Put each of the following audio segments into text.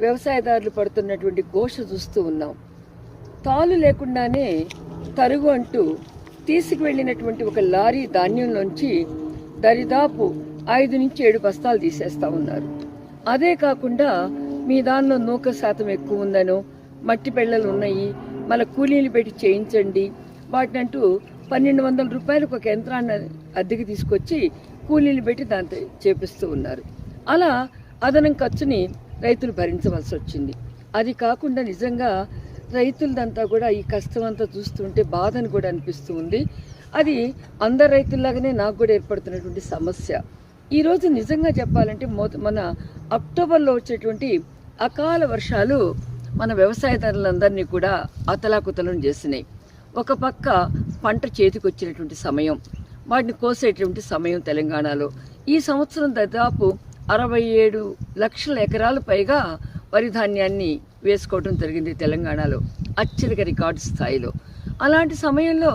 వ్యవసాయదారులు పడుతున్నటువంటి ఘోష చూస్తూ ఉన్నాం. తాలు లేకుండానే తరుగు అంటూ తీసుకువెళ్ళినటువంటి ఒక లారీ ధాన్యం నుంచి దరిదాపు ఐదు నుంచి ఏడు బస్తాలు తీసేస్తా ఉన్నారు. అదే కాకుండా మీ దానిలో నూక శాతం ఎక్కువ ఉందనో మట్టి పెళ్ళలు ఉన్నాయి మన కూలీలు పెట్టి చేయించండి వాటినంటూ పన్నెండు వందల రూపాయలకు ఒక యంత్రాన్ని అద్దెకి తీసుకొచ్చి కూలీలు పెట్టి దాంతో చేపిస్తూ ఉన్నారు. అలా అదనం ఖర్చుని రైతులు భరించవలసి వచ్చింది. అది కాకుండా నిజంగా రైతులదంతా కూడా ఈ కష్టం అంతా చూస్తుంటే బాధని కూడా అనిపిస్తూ ఉంది. అది అందరు రైతుల్లాగానే నాకు కూడా ఏర్పడుతున్నటువంటి సమస్య. ఈరోజు నిజంగా చెప్పాలంటే మొద- మన అక్టోబర్లో వచ్చేటువంటి అకాల వర్షాలు మన వ్యవసాయదారులందరినీ కూడా అతలాకుతలం చేసినాయి. ఒక పక్క పంట చేతికొచ్చినటువంటి సమయం వాటిని కోసేటువంటి సమయం తెలంగాణలో. ఈ సంవత్సరం దాదాపు అరవై ఏడు లక్షల ఎకరాలు పైగా వరి ధాన్యాన్ని వేసుకోవడం జరిగింది తెలంగాణలో అత్యధిక రికార్డు స్థాయిలో. అలాంటి సమయంలో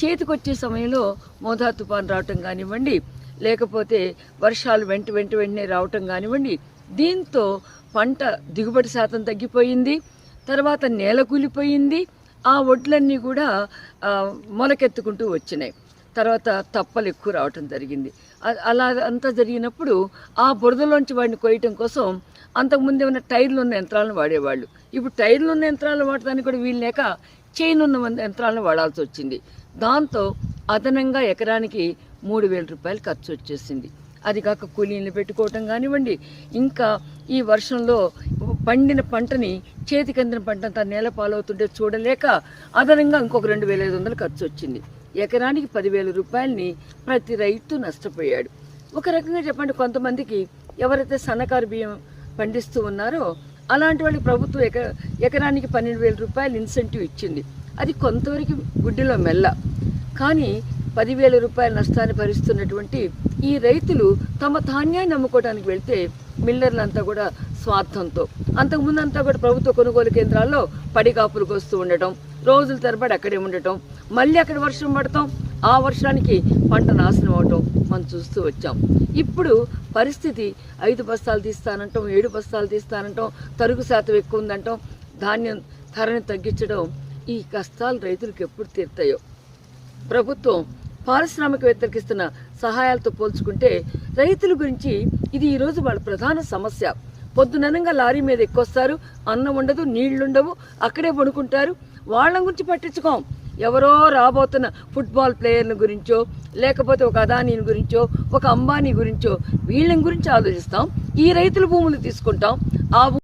చేతికొచ్చే సమయంలో మోదా తుఫాన్ రావటం కానివ్వండి లేకపోతే వర్షాలు వెంట వెంట వెంటనే రావటం కానివ్వండి దీంతో పంట దిగుబడి శాతం తగ్గిపోయింది తర్వాత నేల కూలిపోయింది ఆ వడ్లన్నీ కూడా మొలకెత్తుకుంటూ వచ్చినాయి. తర్వాత తప్పలు ఎక్కువ రావటం జరిగింది. అలా అంతా జరిగినప్పుడు ఆ బురదలోంచి వాడిని కొయ్యటం కోసం అంతకుముందు ఏమైనా టైర్లు ఉన్న యంత్రాలను వాడేవాళ్ళు. ఇప్పుడు టైర్లు ఉన్న యంత్రాలను వాడటానికి కూడా వీలు లేక చైన్ ఉన్న యంత్రాలను వాడాల్సి వచ్చింది. దాంతో అదనంగా ఎకరానికి మూడు వేల రూపాయలు ఖర్చు వచ్చేసింది. అది కాక కూలీలు పెట్టుకోవటం కానివ్వండి ఇంకా ఈ వర్షంలో పండిన పంటని చేతికి అందిన పంట అంతా నేల పాలవుతుంటే చూడలేక అదనంగా ఇంకొక రెండు వేల ఐదు వందలు ఖర్చు వచ్చింది. ఎకరానికి పదివేల రూపాయలని ప్రతి రైతు నష్టపోయాడు. ఒక రకంగా చెప్పండి కొంతమందికి ఎవరైతే సన్నకారు బియ్యం పండిస్తూ ఉన్నారో అలాంటి వాళ్ళకి ప్రభుత్వం ఎక ఎకరానికి పన్నెండు వేల రూపాయలు ఇన్సెంటివ్ ఇచ్చింది. అది కొంతవరకు గుడ్డిలో మెల్ల. కానీ పదివేల రూపాయల నష్టాన్ని భరిస్తున్నటువంటి ఈ రైతులు తమ ధాన్యాన్ని అమ్ముకోవడానికి వెళ్తే మిల్లర్లంతా కూడా స్వార్థంతో. అంతకుముందు అంతా కూడా ప్రభుత్వ కొనుగోలు కేంద్రాల్లో పడికాపులకు వస్తూ ఉండటం రోజుల తరబడి అక్కడే ఉండటం మళ్ళీ అక్కడ వర్షం పడటం ఆ వర్షానికి పంట నాశనం అవటం మనం చూస్తూ వచ్చాం. ఇప్పుడు పరిస్థితి ఐదు బస్తాలు తీస్తానంటాం ఏడు బస్తాలు తీస్తానంటాం తరుగు శాతం ఎక్కువ ఉందంటాం ధాన్యం ధరని తగ్గించడం ఈ కష్టాలు రైతులకు ఎప్పుడు తీరుతాయో. ప్రభుత్వం పారిశ్రామికవేత్తలకు ఇస్తున్న సహాయాలతో పోల్చుకుంటే రైతుల గురించి ఇది ఈరోజు వాళ్ళ ప్రధాన సమస్య. పొద్దుననంగా లారీ మీద ఎక్కొస్తారు. అన్నం ఉండదు నీళ్ళుండవు. అక్కడే పడుకుంటారు. వాళ్ళ గురించి పట్టించుకోం. ఎవరో రాబోతున్న ఫుట్బాల్ ప్లేయర్ల గురించో లేకపోతే ఒక అదానీ గురించో ఒక అంబానీ గురించో వీళ్ళని గురించి ఆలోచిస్తాం. ఈ రైతుల భూములు తీసుకుంటాం. ఆ